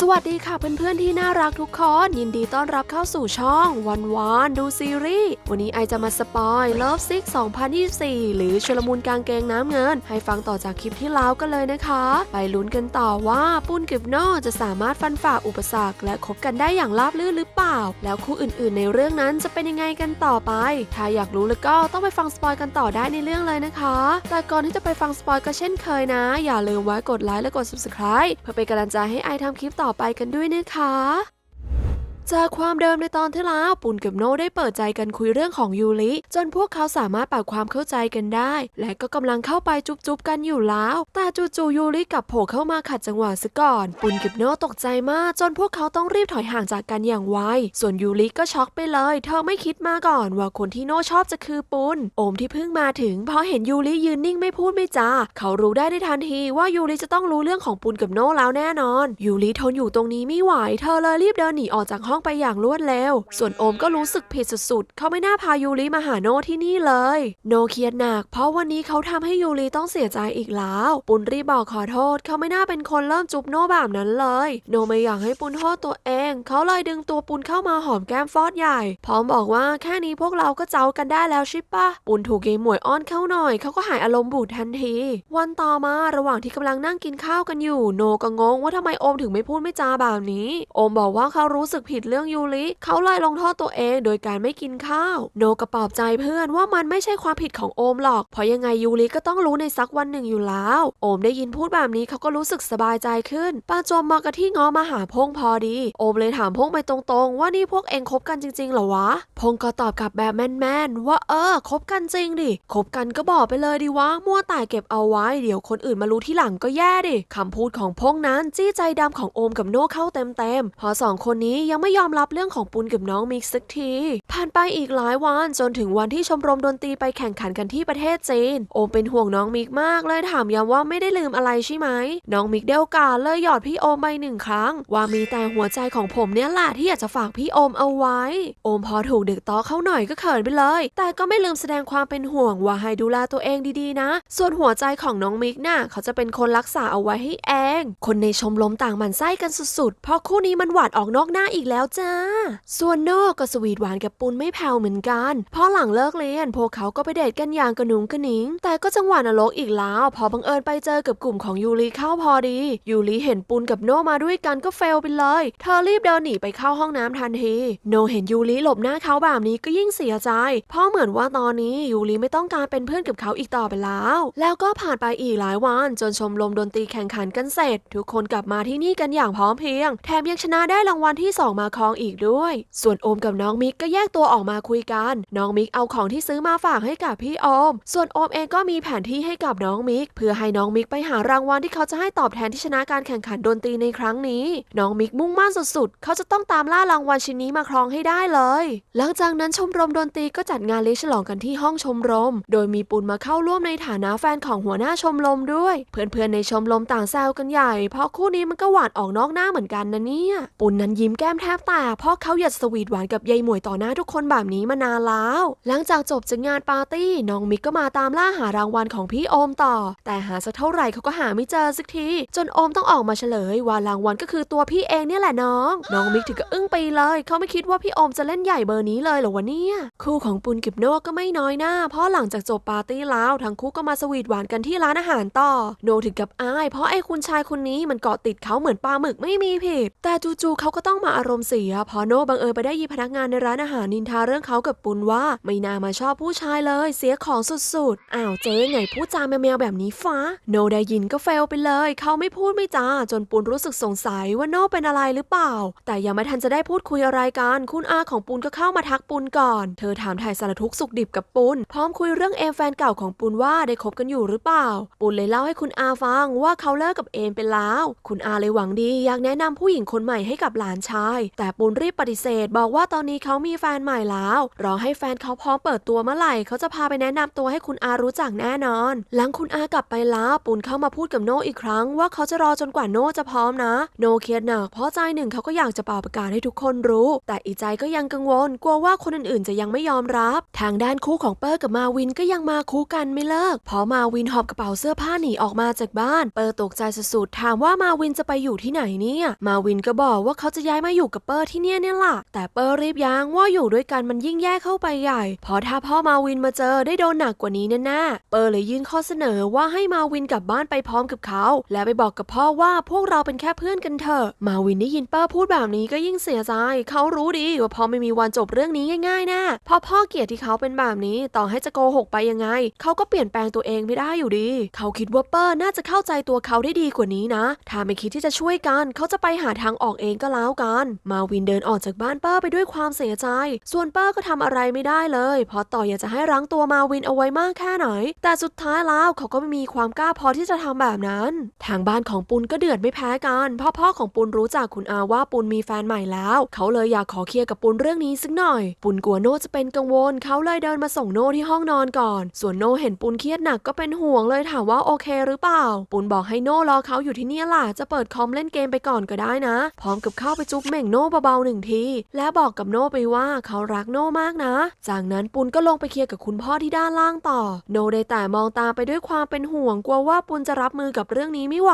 สวัสดีค่ะเพื่อนๆที่น่ารักทุกคนยินดีต้อนรับเข้าสู่ช่องวันวานดูซีรีส์วันนี้ไอจะมาสปอยเลิฟซิก2024 หรือชลมุนกางเกงน้ำเงิน ให้ฟังต่อจากคลิปที่แล้วกันเลยนะคะ ไปลุ้นกันต่อว่าปุ้นกับโน่จะสามารถฟันฝ่าอุปสรรคและคบกันได้อย่างราบรื่นหรือเปล่า แล้วคู่อื่นๆ ในเรื่องนั้นจะเป็นยังไงกันต่อไป ถ้าอยากรู้แล้วก็ต้องไปฟังสปอยกันต่อได้ในเรื่องเลยนะคะ แต่ก่อนที่จะไปฟังสปอยก็เช่นเคยนะ อย่าลืมไว้กดไลค์และกด subscribe เพื่อเป็นกำลังใจให้ไอทำคลิปต่อไปกันด้วยนะคะ จากความเดิมในตอนที่แล้วปุนกับโนได้เปิดใจกันคุยเรื่องของยูริจนพวกเขาสามารถปรับความเข้าใจกันได้ และก็กำลังเข้าไปจุ๊บๆกันอยู่แล้ว แต่จู่ๆยูริกับโผล่เข้ามาขัดจังหวะซะก่อน ปุนกับโนตกใจมาก จนพวกเขาต้องรีบถอยห่างจากกันอย่างไวส่วนยูริก็ช็อกไปเลย เธอไม่คิดมาก่อนว่าคนที่โนชอบจะคือปุนโอมที่เพิ่งมาถึงพอเห็นยูริยืนนิ่งไม่พูดไม่จาเขารู้ได้ในทันทีว่ายูริจะต้องรู้เรื่องของปุนกับโนแล้วแน่นอนยูริทนอยู่ตรงนี้ไม่ไหว เธอเลยรีบเดินหนีออกจากห้องไปอย่างรวดเร็ว ส่วนโอมก็รู้สึกผิดสุดๆ เขาไม่น่าพายูริมาหาโนที่นี่เลย โนเครียดหนัก เพราะวันนี้เขาทำให้ยูริต้องเสียใจอีกแล้ว ปุนรีบบอกขอโทษ เขาไม่น่าเป็นคนเริ่มจุบโนแบบนั้นเลย โนไม่อยากให้ปุนโทษตัวเอง เขาเลยดึงตัวปุนเข้ามาหอมแก้มฟอดใหญ่ พร้อมบอกว่าแค่นี้พวกเราก็เจ้ากันได้แล้วใช่ปะปุนถูกเกมหมวยอ้อนเข้าหน่อย เขาก็หายอารมณ์บูดทันที วันต่อมาระหว่างที่กำลังนั่งกินข้าวกันอยู่ โนก็งงว่าทำไมโอมถึงไม่พูดไม่จาแบบนี้ โอมบอกว่าเขารู้สึกผิดเรื่องยูริเขาเลยลงโทษตัวเองโดยการไม่กินข้าว โนก็ปลอบใจเพื่อนว่ามันไม่ใช่ความผิดของโอมหรอก เพราะยังไงยูริก็ต้องรู้ในสักวันหนึ่งอยู่แล้ว โอมได้ยินพูดแบบนี้เขาก็รู้สึกสบายใจขึ้นป้าจมมากระที่ง้อมาหาพงพอดี โอมเลยถามพงไปตรงๆ ว่านี่พวกเองคบกันจริงๆเหรอวะ พงก็ตอบกลับแบบแมนๆว่าเออคบกันจริงดิคบกันก็บอกไปเลยดิวะมั่วตายเก็บเอาไว้เดี๋ยวคนอื่นมารู้ที่หลังก็แย่ดิคำพูดของพงนั้นจี้ใจดำของโอมกับโนเข้าเต็มๆพอสองคนนี้ยังไม่ยอมรับเรื่องของปุนกับน้องมิกสักที ผ่านไปอีกหลายวันจนถึงวันที่ชมรมดนตรีไปแข่งขันกันที่ประเทศจีน โอมเป็นห่วงน้องมิกมากเลยถามย้ำว่าไม่ได้ลืมอะไรใช่ไหม น้องมิกเดโอกาเลยหยอดพี่โอมไปหนึ่งครั้ง ว่ามีแต่หัวใจของผมเนี่ยแหละที่อยากจะฝากพี่โอมเอาไว้ โอมพอถูกเด็กต้อเข้าหน่อยก็เขินไปเลย แต่ก็ไม่ลืมแสดงความเป็นห่วงว่าให้ดูแลตัวเองดีๆนะ ส่วนหัวใจของน้องมิกน่ะเขาจะเป็นคนรักษาเอาไว้ให้เอง คนในชมรมต่างหมันไส้กันสุดๆเพราะคู่นี้มันหวานออกนอกหน้าอีกแล้วจ้า ส่วนโน่ก็สวีทหวานกับปุนไม่แผ่วเหมือนกันเพราะหลังเลิกเรียนพวกเขาก็ไปเดทกันอย่างกระหนุงกระหนิง แต่ก็จังหวะนรกอีกแล้ว พอบังเอิญไปเจอกับกลุ่มของยูริเข้าพอดี ยูริเห็นปุนกับโน่มาด้วยกันก็เฟลไปเลย เธอรีบเดินหนีไปเข้าห้องน้ำทันที โนเห็นยูริหลบหน้าเขาแบบนี้ก็ยิ่งเสียใจ เพราะเหมือนว่าตอนนี้ยูริไม่ต้องการเป็นเพื่อนกับเขาอีกต่อไปแล้ว แล้วก็ผ่านไปอีกหลายวันจนชมรมดนตรีแข่งขันกันเสร็จ ทุกคนกลับมาที่นี่กันอย่างพร้อมเพรียง แถมยังชนะได้รางวัลที่สองมาครองอีกด้วย ส่วนโอมกับน้องมิกก็แยกตัวออกมาคุยกัน น้องมิกเอาของที่ซื้อมาฝากให้กับพี่โอม ส่วนโอมเองก็มีแผนที่ให้กับน้องมิก เพื่อให้น้องมิกไปหารางวัลที่เขาจะให้ตอบแทนที่ชนะการแข่งขันดนตรีในครั้งนี้ น้องมิกมุ่งมั่นสุดๆ เขาจะต้องตามล่ารางวัลชิ้นนี้มาครองให้ได้เลย หลังจากนั้นชมรมดนตรีก็จัดงานเลี้ยงฉลองกันที่ห้องชมรม โดยมีปุณมาเข้าร่วมในฐานะแฟนของหัวหน้าชมรมด้วย เพื่อนๆในชมรมต่างแซวกันใหญ่ เพราะคู่นี้มันก็หวานออกนอกหน้าเหมือนกันนะเนี่ย ปุณนั้นยิ้มแก้มแทบแตกเพราะเขาอยากสวีทหวานกับยายหมวยต่อหน้าทุกคนแบบนี้มานานแล้ว หลังจากจบจากงานปาร์ตี้น้องมิกก็มาตามล่าหารางวัลของพี่โอมต่อ แต่หาสักเท่าไหร่เขาก็หาไม่เจอสักที จนโอมต้องออกมาเฉลย ว่ารางวัลก็คือตัวพี่เองเนี่ยแหละน้อง น้องมิกถึงก็อึ้งไปเลย เขาไม่คิดว่าพี่โอมจะเล่นใหญ่เบอร์นี้เลยเหรอวะเนี่ยคู่ของปุนกับโนก็ไม่น้อยหน้าเพราะหลังจากจบปาร์ตี้แล้วทั้งคู่ก็มาสวีทหวานกันที่ร้านอาหารต่อ โนถึงกับอาย เพราะไอ้คุณชายคนนี้มันเกาะติดเขาเหมือนปลาหมึกไม่มีผิดแต่จู่ๆเขาก็ต้องมาอารมณ์เสียเพราะโนบังเอิญไปได้ยินพนักงานในร้านอาหารนินทาเรื่องเขากับปุนว่า ไม่น่ามาชอบผู้ชายเลย เสียของสุดๆ อ้าวเจ๊ไงพูดจาแมวแบบนี้ฟ้า โนได้ยินก็เฟลไปเลย เขาไม่พูดไม่จาจนปุนรู้สึกสงสัยว่าโนเป็นอะไรหรือเปล่า แต่ยังไม่ทันจะได้พูดคุยอะไรกันคุณอาของปุนก็เข้ามาทักปุนก่อน เธอถามถ่ายสารทุกสุขดิบกับปุนพร้อมคุยเรื่องเอมแฟนเก่าของปุนว่าได้คบกันอยู่หรือเปล่า ปุนเลยเล่าให้คุณอาฟังว่าเขาเลิกกับเอมไปแล้ว คุณอาเลยหวังดีอยากแนะนำผู้หญิงคนใหม่ให้กับหลานชายแแต่ปุณรีบปฏิเสธ บอกว่าตอนนี้เขามีแฟนใหม่แล้ว รอให้แฟนเขาพร้อมเปิดตัวเมื่อไหร่เขาจะพาไปแนะนำตัวให้คุณอารู้จักแน่นอน หลังคุณอากลับไปแล้วปุณเข้ามาพูดกับโนอีกครั้ง ว่าเขาจะรอจนกว่าโนจะพร้อมนะ โนเครียดหนักเพราะใจหนึ่งเขาก็อยากจะเป่าประกาศให้ทุกคนรู้ แต่อีกใจก็ยังกังวล กลัวว่าคนอื่นๆ จะยังไม่ยอมรับ ทางด้านคู่ของเปอร์กับมาวินก็ยังมาคู่กันไม่เลิกพอมาวินหอบกระเป๋าเสื้อผ้าหนีออกมาจากบ้าน เปอร์ตกใจสุดๆถามว่ามาวินจะไปอยู่ที่ไหนเนี่ย มาวินก็บอกว่าเขาจะย้ายมาอยู่กับเปอร์ที่เนี่ยเนี่ยล่ะ แต่เปอร์รีบยั้งว่าอยู่ด้วยกันมันยิ่งแย่เข้าไปใหญ่ เพราะถ้าพ่อมาวินมาเจอได้โดนหนักกว่านี้แน่ๆเปอร์เลยยื่นข้อเสนอว่าให้มาวินกลับบ้านไปพร้อมกับเขา และไปบอกกับพ่อว่าพวกเราเป็นแค่เพื่อนกันเถอะมาวินได้ยินเปอร์พูดแบบนี้ก็ยิ่งเสียใจ เขารู้ดีว่าพ่อไม่มีวันจบเรื่องนี้ง่ายๆแน่เพราะพ่อเกลียดที่เขาเป็นแบบนี้ต่อให้จะโกหกไปยังไง เขาก็เปลี่ยนแปลงตัวเองไม่ได้อยู่ดี เขาคิดว่าเปอร์น่าจะเข้าใจตัวเขาได้ดีกว่านี้นะ ถ้าไม่คิดที่จะช่วยกัน เขาจะไปหาทางออกเองก็แล้วกันมาวินเดินออกจากบ้านเปอร์ไปด้วยความเสียใจ ส่วนเปอร์ก็ทำอะไรไม่ได้เลย เพราะต่ออยากจะให้รั้งตัวมาวินเอาไว้มากแค่ไหน แต่สุดท้ายแล้วเขาก็ไม่มีความกล้าพอที่จะทำแบบนั้น ทางบ้านของปุนก็เดือดไม่แพ้กันพราะพ่อของปุนรู้จักคุณอาว่าปุนมีแฟนใหม่แล้ว เขาเลยอยากขอเคลียร์กับปุนเรื่องนี้สักหน่อย ปุนกลัวโน่จะเป็นกังวล เขาเลยเดินมาส่งโน่ที่ห้องนอนก่อน ส่วนโน่เห็นปุนเครียดหนักก็เป็นห่วงเลยถามว่าโอเคหรือเปล่า ปุนบอกให้โน่รอเขาอยู่ที่นี่ล่ะจะเปิดคอมเล่นเกมไปก่อนก็ได้นะ พร้อมกับเข้าไปจุ๊บเม่งโน่เบาๆหนึ่งที และบอกกับโน่ไปว่าเขารักโน่มากนะ จากนั้นปุนก็ลงไปเคลียร์กับคุณพ่อที่ด้านล่างต่อ โน่ได้แต่มองตามไปด้วยความเป็นห่วงกลัวว่าปุนจะรับมือกับเรื่องนี้ไม่ไหว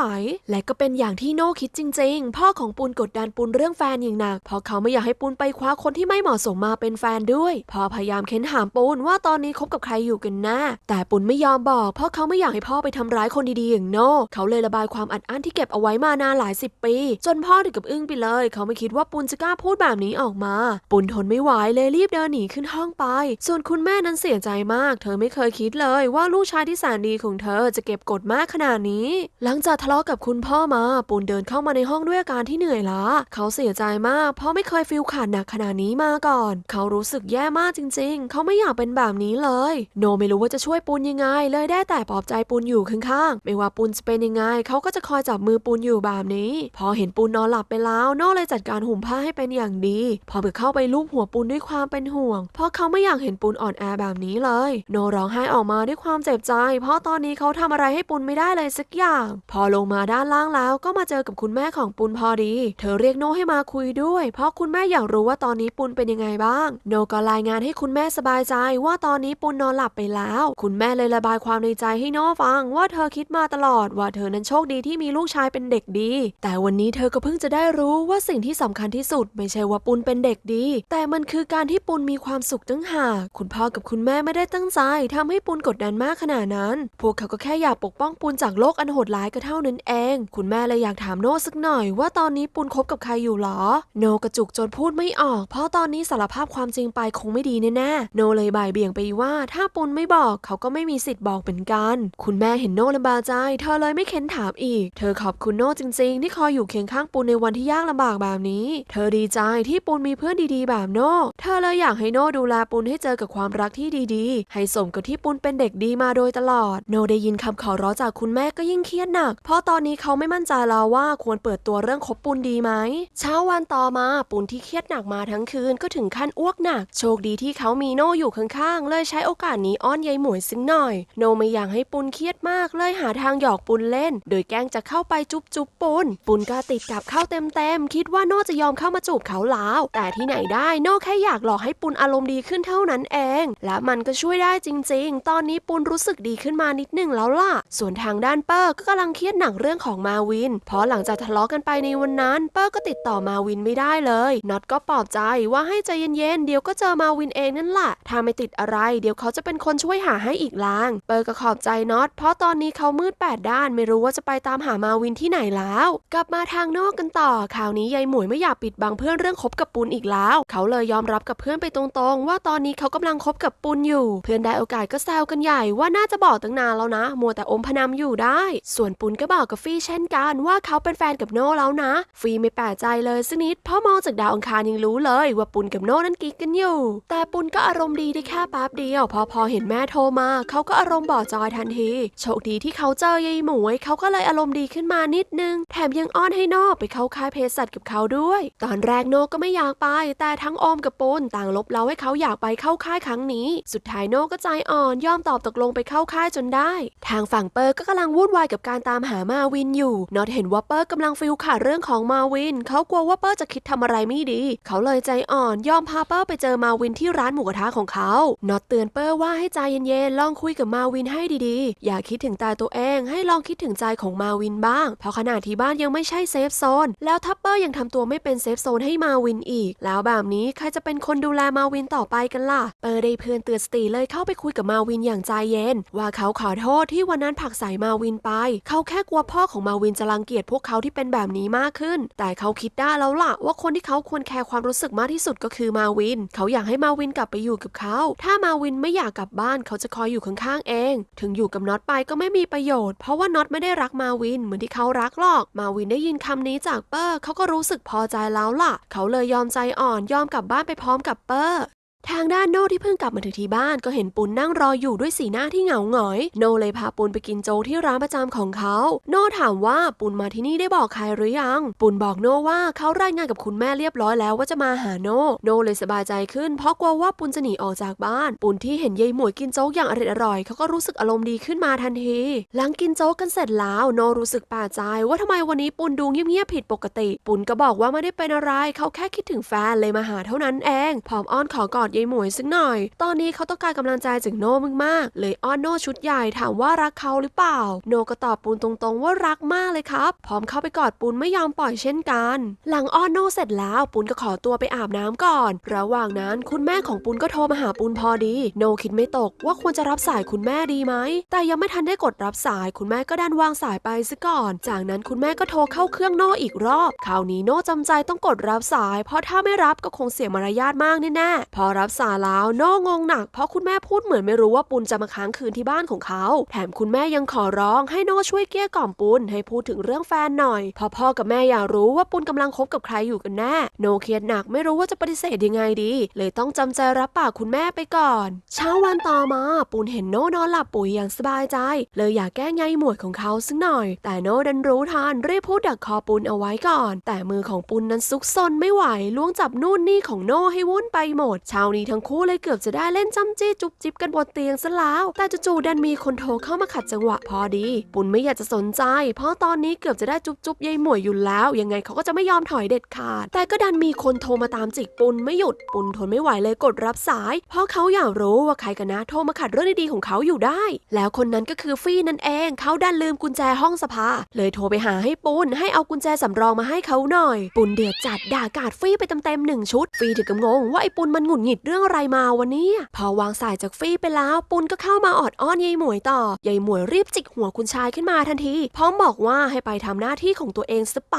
และก็เป็นอย่างที่โน่คิดจริง ๆ พ่อของปุนกดดันปุนเรื่องแฟนอย่างหนักเพราะเขาไม่อยากให้ปุนไปคว้าคนที่ไม่เหมาะสมมาเป็นแฟนด้วย พอพยายามเค้นถามปุนว่าตอนนี้คบกับใครอยู่กันแน่แต่ปุนไม่ยอมบอก เพราะเขาไม่อยากให้พ่อไปทำร้ายคนดีๆอย่างโน่เขาเลยระบายความอัดอั้นที่เก็บเอาไว้มานานหลายสิบปี จนพ่อถึงกับอึ้งไปเลย เขาไม่คิดว่าปุนจะกล้าพูดแบบนี้ออกมา ปุนทนไม่ไหวเลยรีบเดินหนีขึ้นห้องไป ส่วนคุณแม่นั้นเสียใจมาก เธอไม่เคยคิดเลยว่าลูกชายที่แสนดีของเธอจะเก็บกดมากขนาดนี้ หลังจากทะเลาะกับคุณพ่อมา ปุนเดินเข้ามาในห้องด้วยอาการที่เหนื่อยล้า เขาเสียใจมาก เพราะไม่เคยฟีลขาดหนักขนาดนี้มาก่อน เขารู้สึกแย่มากจริง ๆ เขาไม่อยากเป็นแบบนี้เลย โนไม่รู้ว่าจะช่วยปุนยังไง เลยได้แต่ปลอบใจปุนอยู่ข้างๆ ไม่ว่าปุนจะเป็นยังไง เขาก็จะคอยจับมือปุนอยู่แบบนี้ พอเห็นปุนนอนหลับไปแล้ว โนเลยจัดการห่มผ้าให้เป็นอย่างดี พอเบิกเข้าไปลูบหัวปุนด้วยความเป็นห่วง เพราะเขาไม่อยากเห็นปุนอ่อนแอแบบนี้เลย โนร้องไห้ออกมาด้วยความเจ็บใจ เพราะตอนนี้เขาทำอะไรให้ปุนไม่ได้เลยสักอย่าง พอลงมาด้านล่างแล้วก็มาเจอกับคุณแม่ของปุนพอดี เธอเรียกโนให้มาคุยด้วย เพราะคุณแม่อยากรู้ว่าตอนนี้ปุนเป็นยังไงบ้าง โนก็รายงานให้คุณแม่สบายใจว่าตอนนี้ปุนนอนหลับไปแล้ว คุณแม่เลยระบายความในใจให้โนฟัง ว่าเธอคิดมาตลอดว่าเธอนั้นโชคดีที่มีลูกชายเป็นเด็กดี แต่วันนี้เธอก็เพิ่งจะได้รู้ว่าสิ่งที่สำคัญที่สุด ไม่ใช่ว่าปุนเป็นเด็กดี แต่มันคือการที่ปุนมีความสุขตั้งหากคุณพ่อกับคุณแม่ไม่ได้ตั้งใจทำให้ปุนกดดันมากขนาดนั้น พวกเขาก็แค่อยากปกป้องปุนจากโลกอันโหดร้ายก็เท่านั้นเอง คุณแม่เลยอยากถามโน่สักหน่อยว่าตอนนี้ปุนคบกับใครอยู่หรอ โนกระจุกจนพูดไม่ออก เพราะตอนนี้สารภาพความจริงไปคงไม่ดีแน่ๆโนเลยบ่ายเบี่ยงไปว่า ถ้าปุนไม่บอกเขาก็ไม่มีสิทธิ์บอกเหมือนกัน คุณแม่เห็นโน่ลำบากใจ เธอเลยไม่เค้นถามอีก เธอขอบคุณโน่จริงๆ ที่คอยอยู่เคียงข้างปุนในวันที่ยากลำบากแบบนี้เธอดีใจที่ปุนมีเพื่อนดีๆ แบบโน่ เธอเลยอยากให้โน่ดูแลปุนให้เจอกับความรักที่ดีๆ ให้สมกับที่ปุนเป็นเด็กดีมาโดยตลอด โนได้ยินคำขอร้องจากคุณแม่ก็ยิ่งเครียดหนัก เพราะตอนนี้เขาไม่มั่นใจแล้วว่าควรเปิดตัวเรื่องคบปุนดีไหม เช้าวันต่อมาปุนที่เครียดหนักมาทั้งคืนก็ถึงขั้นอ้วกหนัก โชคดีที่เขามีโนอยู่ข้างๆ เลยใช้โอกาสนี้อ้อนยายหมวยสักหน่อย โนไม่อยากให้ปุนเครียดมากเลยหาทางหยอกปุนเล่น โดยแกล้งจะเข้าไปจุ๊บจุ๊บปุนปุนก็ติดกับเข้าเต็มๆคิดว่าโนจะยอมเข้ามาจูบเขาแล้ว แต่ที่ไหนได้โนแค่อยากหลอกให้ปุนอารมณ์ดีขึ้นเท่านั้นเอง และมันก็ช่วยได้จริง ๆ ตอนนี้ปุนรู้สึกดีขึ้นมานิดหนึ่งแล้วล่ะ ส่วนทางด้านเปอร์ก็กำลังเครียดหนักเรื่องของมาวิน เพราะหลังจากทะเลาะกันไปในวันนั้น เปอร์ก็ติดต่อมาวินไม่ได้เลยน็อตก็ปลอบใจว่าให้ใจเย็นๆเดี๋ยวก็เจอมาวินเองนั่นแหละถ้าไม่ติดอะไร เดี๋ยวเขาจะเป็นคนช่วยหาให้อีกลาง เปอร์ก็ขอบใจน็อตเพราะตอนนี้เขามืดแปดด้านไม่รู้ว่าจะไปตามหามาวินที่ไหนแล้ว กลับมาทางนอกกันต่อคราวนี้ยายหมวยไม่อยากปิดบังเพื่อนเรื่องคบกับปุนอีกแล้ว เขาเลยยอมรับกับเพื่อนไปตรงๆ ว่าตอนนี้เขากำลังคบกับปุนอยู่ เพื่อนได้โอกาสก็แซวกันใหญ่ว่าน่าจะบอกตั้งนานแล้วนะ มัวแต่อมพนำอยู่ได้ ส่วนปุนก็บอกกับฟี่เช่นกันว่าเขาเป็นแฟนกับโน่แล้วนะ ฟี่ไม่แปลกใจเลยสักนิดเพราะมองจากดาวอังคารยังรู้เลย ว่าปุนกับโน่นั้นกิ๊กกันอยู่ แต่ปุนก็อารมณ์ดีได้แค่แป๊บเดียว พอพอเห็นแม่โทรมา เขาก็อารมณ์บ่อจอยทันที โชคดีที่เขาเจอยายหมวย เขาก็เลยอารมณ์ดีขึ้นมานิดนึง แถมยังอ้อนให้โน่ไปเข้าค่ายเภสัชกับเขาด้วยตอนแรกโนก็ไม่อยากไป แต่ทั้งอมกับปูนต่างลบเล้าให้เขาอยากไปเข้าค่ายครั้งนี้ สุดท้ายโนก็ใจอ่อนยอมตอบตกลงไปเข้าค่ายจนได้ ทางฝั่งเปอร์ก็กำลังวุ่นวายกับการตามหามาวินอยู่น็อตเห็นว่าเปอร์กำลังฟิลขาดเรื่องของมาวิน เขากลัวว่าเปอร์จะคิดทำอะไรไม่ดี เขาเลยใจอ่อนยอมพาเปอร์ไปเจอมาวินที่ร้านหมูกระทะของเขาน็อตเตือนเปอร์ว่าให้ใจเย็นๆลองคุยกับมาวินให้ดีๆ อย่าคิดถึงต่ตัวเองให้ลองคิดถึงใจของมาวินบ้าง เพราะขณะที่บ้านยังไม่ใช่เซฟโซนแล้วทัพเปอร์ยังทำตัวไม่เป็นเซฟโซนให้มาวินอีก แล้วแบบนี้ใครจะเป็นคนดูแลมาวินต่อไปกันล่ะ เปอร์ได้เพื่อนเตือนสติเลยเข้าไปคุยกับมาวินอย่างใจเย็น ว่าเขาขอโทษที่วันนั้นผลักใส่มาวินไป เขาแค่กลัวพ่อของมาวินจะรังเกียจพวกเขาที่เป็นแบบนี้มากขึ้น แต่เขาคิดได้แล้วล่ะ ว่าคนที่เขาควรแคร์ความรู้สึกมากที่สุดก็คือมาวิน เขาอยากให้มาวินกลับไปอยู่กับเขา ถ้ามาวินไม่อยากกลับบ้านเขาจะคอยอยู่ข้างๆเอง ถึงอยู่กับน็อตไปก็ไม่มีประโยชน์ เพราะว่าน็อตไม่ได้รักมาวินเหมือนที่เขารักหรอก มาวินได้ยินคำนี้จากเปอร์เขาก็รู้สึกพอใจแล้วล่ะ เขาเลยยอมใจอ่อนยอมกลับบ้านไปพร้อมกับเปอร์ ทางด้านโน่ที่เพิ่งกลับมาถึงที่บ้านก็เห็นปุนนั่งรออยู่ด้วยสีหน้าที่เหงาหงอย โน่เลยพาปุนไปกินโจ๊กที่ร้านประจำของเขา โน่ถามว่าปุนมาที่นี่ได้บอกใครหรือยัง ปุนบอกโน่ว่าเขารายงานกับคุณแม่เรียบร้อยแล้วว่าจะมาหาโน่โน่เลยสบายใจขึ้นเพราะกลัวว่าปุนจะหนีออกจากบ้าน ปุนที่เห็นยายหมวยกินโจ๊กอย่างอร่อยอร่อยเขาก็รู้สึกอารมณ์ดีขึ้นมาทันที หลังกินโจ๊กกันเสร็จแล้วโน่รู้สึกแปลกใจว่าทำไมวันนี้ปุนดูเงียบๆผิดปกติ ปุนก็บอกว่าไม่ได้เป็นอะไรเขาแค่คิดถึงแฟนเลยมาหาเท่านั้นเอง พร้อมอ้อนขอกอดยายหมวยสักหน่อย ตอนนี้เขาต้องการกำลังใจจากโน่มากๆ เลยอ้อนโน่ชุดใหญ่ถามว่ารักเขาหรือเปล่า โน่ก็ตอบปูนตรงๆ ว่ารักมากเลยครับ พร้อมเข้าไปกอดปูนไม่ยอมปล่อยเช่นกัน หลังอ้อนโน่เสร็จแล้วปูนก็ขอตัวไปอาบน้ำก่อน ระหว่างนั้นคุณแม่ของปูนก็โทรมาหาปูนพอดี โน่คิดไม่ตกว่าควรจะรับสายคุณแม่ดีไหม แต่ยังไม่ทันได้กดรับสาย คุณแม่ก็ดันวางสายไปซะก่อน จากนั้นคุณแม่ก็โทรเข้าเครื่องโน่อีกรอบ คราวนี้โน่จำใจต้องกดรับสาย เพราะถ้าไม่รับก็คงเสียมารยาทมากแน่ๆพอรับสาแล้วโน่งงหนัก เพราะคุณแม่พูดเหมือนไม่รู้ว่าปุนจะมาค้างคืนที่บ้านของเขา แถมคุณแม่ยังขอร้องให้โน่ช่วยเกลี้ยกล่อมปุนให้พูดถึงเรื่องแฟนหน่อยเพราะพ่อกับแม่อยากรู้ว่าปุนกำลังคบกับใครอยู่กันแน่ โนเครียดหนักไม่รู้ว่าจะปฏิเสธยังไงดี เลยต้องจำใจรับปากคุณแม่ไปก่อน เช้าวันต่อมาปุนเห็นโน่นอนหลับปุ๋ยอย่างสบายใจ เลยอยากแก้ไงหมวดของเขาสักหน่อย แต่โน่ดันรู้ทันรีบพูดดักคอปุนเอาไว้ก่อน แต่มือของปุนนั้นซุกซนไม่ไหวล้วงจับนู่นนี่ของโน่ให้วุ่นไปหมดเช้านี้ทั้งคู่เลยเกือบจะได้เล่นจ้ำจี้จุบจิบกันบนเตียงซะแล้ว แต่จู่ๆดันมีคนโทรเข้ามาขัดจังหวะพอดี ปุนไม่อยากจะสนใจ เพราะตอนนี้เกือบจะได้จุบจุบยายหมวยอยู่แล้ว ยังไงเขาก็จะไม่ยอมถอยเด็ดขาด แต่ก็ดันมีคนโทรมาตามจิกปุนไม่หยุด ปุนทนไม่ไหวเลยกดรับสาย เพราะเขาอยากรู้ว่าใครกันนะโทรมาขัดเรื่องดีๆของเขาอยู่ได้ แล้วคนนั้นก็คือฟี่นั่นเอง เขาดันลืมกุญแจห้องสภา เลยโทรไปหาให้ปุนให้เอากุญแจสำรองมาให้เขาหน่อย ปุนเดือดจัดด่ากาดฟี่ไปเต็มๆหนึ่งชุด ฟี่ถึงกับงงว่าไอ้ปุนมันหงุดหงิดเรื่องอะไรมาวันนี้พอวางสายจากฟี่ไปแล้วปุนก็เข้ามาออดอ้อนยายหมวยต่อยายหมวยรีบจิกหัวคุณชายขึ้นมาทันที พร้อมบอกว่าให้ไปทำหน้าที่ของตัวเองสไป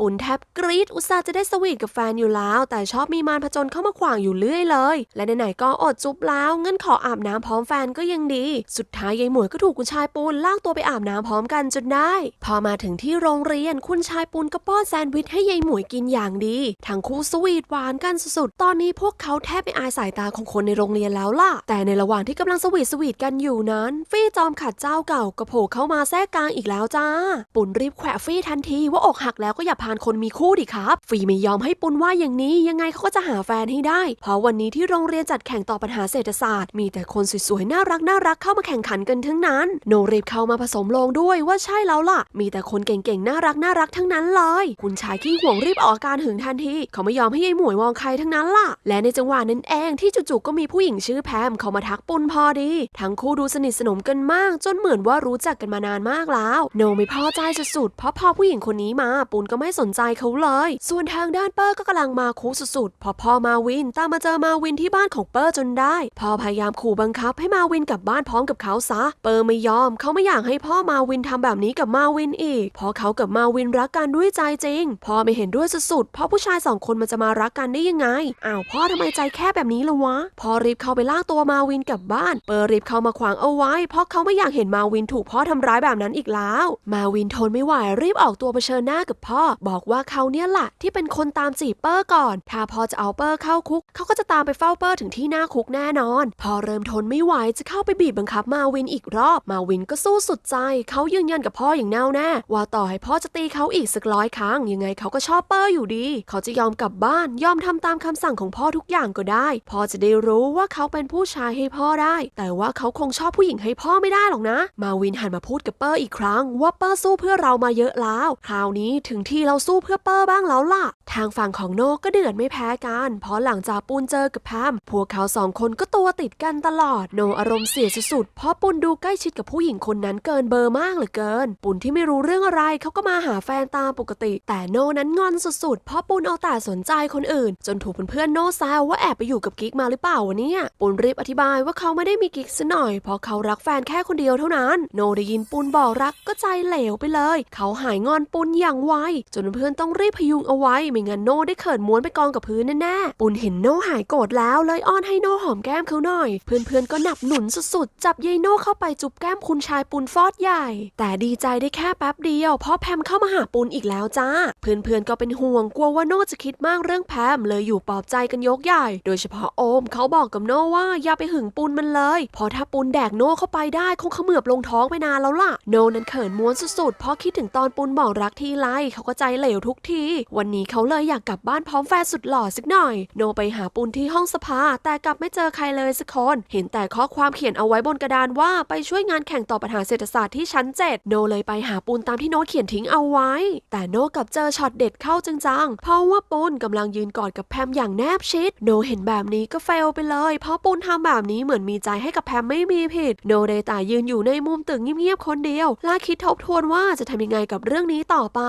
ปุนแทบกรี๊ดอุตส่าห์จะได้สวีทกับแฟนอยู่แล้ว แต่ชอบมีมารผจญเข้ามาขวางอยู่เรื่อยเลย และไหนๆก็อดจุบแล้วเงินขออาบน้ำพร้อมแฟนก็ยังดี สุดท้ายยายหมวยก็ถูกคุณชายปูนลากตัวไปอาบน้ำพร้อมกันจนได้ พอมาถึงที่โรงเรียนคุณชายปูนก็ป้อนแซนด์วิชให้ยายหมวยกินอย่างดี ทั้งคู่สวีทหวานกันสุดๆ ตอนนี้พวกเขาแทบไม่อายสายตาของคนในโรงเรียนแล้วล่ะ แต่ในระหว่างที่กำลังสวีทสวีทกันอยู่นั้น ฟี่จอมขัดเจ้าเก่าก็โผล่เข้ามาแทรกกลางอีกแล้วจ้า ปุนรีบแขวะฟี่ทันทีว่าอกหักแล้วก็อย่าพานคนมีคู่ดิครับ ฟี่ไม่ยอมให้ปุนว่าอย่างนี้ยังไงเขาก็จะหาแฟนให้ได้ เพราะวันนี้ที่โรงเรียนจัดแข่งต่อปัญหาเศรษฐศาสตร์ มีแต่คนสวยๆน่ารักน่ารักเข้ามาแข่งขันกันทั้งนั้น โนรีบเข้ามาผสมลงด้วยว่าใช่แล้วล่ะ มีแต่คนเก่งๆน่ารักน่ารักทั้งนั้นเลย คุณชายขี้ห่วงรีบออกอาการหึงทันทีเขาไม่ยอมให้ยายหมวยมองใครทั้งนั้นล่ะ และในจังหวะนั้นเองที่จู่ๆก็มีผู้หญิงชื่อแพมเขามาทักปุนพอดี ทั้งคู่ดูสนิทสนมกันมาก จนเหมือนว่ารู้จักกันมานานมากแล้วโนไม่พอใจสุดๆเพราะพอผู้หญิงคนนี้มาปุนก็ไม่สนใจเขาเลย ส่วนทางด้านเปอร์ก็กำลังมาคูสุดๆพอพ่อมาวินตามมาเจอมาวินที่บ้านของเปอร์จนได้พ่อพยายามขู่บังคับให้มาวินกลับบ้านพร้อมกับเขาซะ เปอร์ไม่ยอมเขาไม่อยากให้พ่อมาวินทำแบบนี้กับมาวินอีกเพราะเขากับมาวินรักกันด้วยใจจริงพ่อไม่เห็นด้วยสุดๆเพราะผู้ชายสองคนมันจะมารักกันได้ยังไงอ้าวพ่อทำไมใจแคบแบบแบบนี้ละวะ พอรีบเข้าไปลากตัวมาวินกลับบ้าน เปอร์รีบเข้ามาขวางเอาไว้ เพราะเขาไม่อยากเห็นมาวินถูกพ่อทำร้ายแบบนั้นอีกแล้ว มาวินทนไม่ไหวรีบออกตัวเผชิญหน้ากับพ่อ บอกว่าเขาเนี่ยแหละที่เป็นคนตามจีบเปอร์ก่อน ถ้าพ่อจะเอาเปอร์เข้าคุก เขาก็จะตามไปเฝ้าเปอร์ถึงที่หน้าคุกแน่นอน พอเริ่มทนไม่ไหวจะเข้าไปบีบบังคับมาวินอีกรอบ มาวินก็สู้สุดใจ เขายืนยันกับพ่ออย่างแน่วแน่ว่าต่อให้พ่อจะตีเขาอีกสักร้อยครั้งยังไงเขาก็ชอบเปอร์อยู่ดี เขาจะยอมกลับบ้านยอมทำตามคำสั่งของพ่อทุกอย่างก็ได้พ่อจะได้รู้ว่าเขาเป็นผู้ชายให้พ่อได้ แต่ว่าเขาคงชอบผู้หญิงให้พ่อไม่ได้หรอกนะ มาวินหันมาพูดกับเปอร์อีกครั้ง ว่าเปอร์สู้เพื่อเรามาเยอะแล้ว คราวนี้ถึงที่เราสู้เพื่อเปอร์บ้างแล้วล่ะ ทางฝั่งของโนก็เดือดไม่แพ้กัน เพราะหลังจากปูนเจอกับแพมพวกเขาสองคนก็ตัวติดกันตลอด โนอารมณ์เสียสุดๆเพราะปุนดูใกล้ชิดกับผู้หญิงคนนั้นเกินเบอร์มากเหลือเกิน ปุนที่ไม่รู้เรื่องอะไรเขาก็มาหาแฟนตามปกติ แต่โนนั้นงอนสุดๆเพราะปุนเอาแต่สนใจคนอื่น จนถูกเพื่อนๆโนแซวว่าแอบไปอยูู่่กับกิ๊กมาหรือเปล่าวะเนี่ยปุนรีบอธิบายว่าเขาไม่ได้มีกิ๊กซะหน่อย เพราะเขารักแฟนแค่คนเดียวเท่านั้น โนได้ยินปุนบอกรักก็ใจเหลวไปเลย เขาหายงอนปุนอย่างไวจนเพื่อนต้องรีบพยุงเอาไว้ ไม่งั้นโนได้เขินม้วนไปกองกับพื้นแน่ๆปุนเห็นโนหายโกรธแล้วเลยอ้อนให้โนหอมแก้มเขาหน่อย เพื่อนๆก็หนับหนุนสุดๆ จับยายโนเข้าไปจุบแก้มคุณชายปุนฟอดใหญ่ แต่ดีใจได้แค่แป๊บเดียวเพราะแพมเข้ามาหาปุนอีกแล้วจ้า เพื่อนๆก็เป็นห่วงกลัวว่าโนจะคิดมากเรื่องแพมเลยอยู่ปลอบใจกันยกใหญ่ โดยเฉพาะโอมเขาบอกกับโนว่าอย่าไปหึงปุนมันเลยเพราะถ้าปุนแดกโนเข้าไปได้คงเขมือบลงท้องไปนานแล้วล่ะ โนนั้นเขินม้วนสุดๆ เพราะคิดถึงตอนปุนบอกรักทีไรเขาก็ใจเหลวทุกที วันนี้เขาเลยอยากกลับบ้านพร้อมแฟนสุดหล่อสักหน่อย โนไปหาปุนที่ห้องสภา แต่กลับไม่เจอใครเลยสักคน เห็นแต่ข้อความเขียนเอาไว้บนกระดานว่าไปช่วยงานแข่งต่อปัญหาเศรษฐศาสตร์ที่ชั้น 7 โนเลยไปหาปุนตามที่โนตเขียนทิ้งเอาไว้ แต่โนกลับเจอช็อตเด็ดเข้าจังๆ เพราะว่าปุนกำลังยืนกอดกับแพมอย่างแนบชิด โนเห็นแบบแบบนี้ก็เฟลไปเลย เพราะปุนทำแบบนี้เหมือนมีใจให้กับแพมไม่มีผิด โนเดตายืนอยู่ในมุมตึกเงียบๆคนเดียวและคิดทบทวนว่าจะทำยังไงกับเรื่องนี้ต่อไป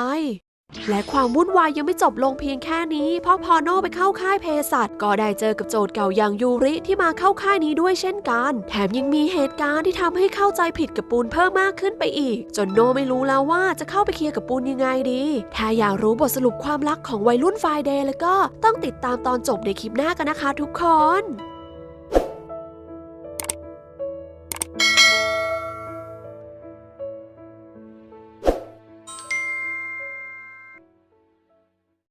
และความวุ่นวายยังไม่จบลงเพียงแค่นี้ เพราะพอโน่ไปเข้าค่ายเภสัชก็ได้เจอกับโจทย์เก่าอย่างยูริที่มาเข้าค่ายนี้ด้วยเช่นกัน แถมยังมีเหตุการณ์ที่ทำให้เข้าใจผิดกับปูนเพิ่มมากขึ้นไปอีก จนโน่ไม่รู้แล้วว่าจะเข้าไปเคลียร์กับปูนยังไงดี ถ้าอยากรู้บทสรุปความรักของวัยรุ่นไฟเดย์แล้วก็ต้องติดตามตอนจบในคลิปหน้ากันนะคะทุกคน